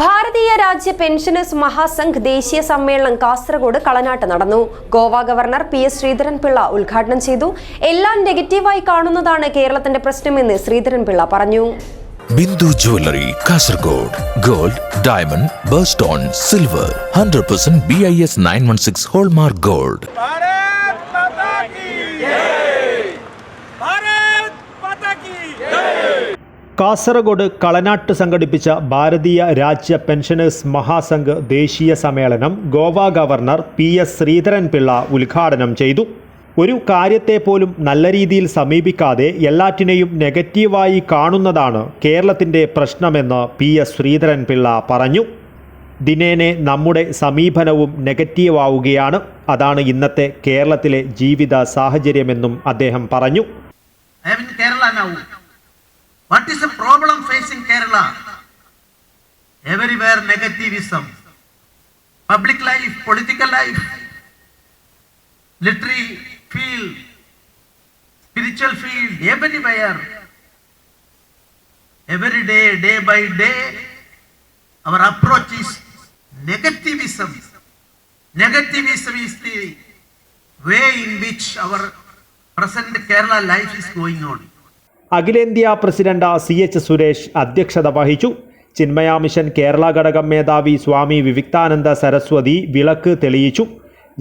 ഭാരതീയ Rajya pensioners Mahasangh ദേശീയ സമ്മേളനം കാസർഗോഡ് കളനാട്ട് നടന്നു. Goa governor P S Sreedharan Pillai ഉദ്ഘാടനം ചെയ്തു. എല്ലാം നെഗറ്റീവായി കാണുന്നതാണ് കേരളത്തിന്റെ പ്രശ്നമെന്ന് ശ്രീധരൻപിള്ള പറഞ്ഞു. Bindu jewellery Kasaragod. Gold diamond birthstone silver. Hundred percent B I S nine one six hallmark gold. Bharat Kasaragod കളനാട്ട് സംഘടിപ്പിച്ച ഭാരതീയ രാജ്യ പെൻഷനേഴ്സ് മഹാസംഘ് ദേശീയ സമ്മേളനം Goa governor P S Sreedharan Pillai ഉദ്ഘാടനം ചെയ്തു. ഒരു കാര്യത്തെ പോലും നല്ല രീതിയിൽ സമീപിക്കാതെ എല്ലാറ്റിനെയും നെഗറ്റീവായി കാണുന്നതാണ് കേരളത്തിന്റെ പ്രശ്നമെന്ന് പി എസ് ശ്രീധരൻപിള്ള പറഞ്ഞു. ദിനേനെ നമ്മുടെ സമീപനവും നെഗറ്റീവാവുകയാണ്. അതാണ് ഇന്നത്തെ കേരളത്തിലെ ജീവിത സാഹചര്യമെന്നും അദ്ദേഹം പറഞ്ഞു. I am in Kerala now. What is the problem facing Kerala? Everywhere negativism. Public life, political life, literary field, spiritual field, everywhere. Every day, day by day, our approach is negativism. Negativism is the way in which our present Kerala life is going on. അഖിലേന്ത്യാ president C H Suresh അധ്യക്ഷത വഹിച്ചു. Chinmaya mission Kerala ഘടകം മേധാവി സ്വാമി വിവിക്താനന്ദ സരസ്വതി വിളക്ക് തെളിയിച്ചു.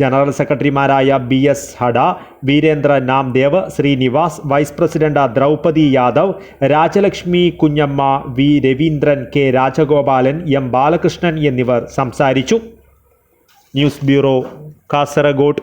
General സെക്രട്ടറിമാരായ B S Hada Veerendra Namdev Srinivas vice president Draupadi Yadav Rajalakshmi Kunjamma V Raveendran K Rajagopalan M Balakrishnan എന്നിവർ സംസാരിച്ചു. News bureau Kasaragod.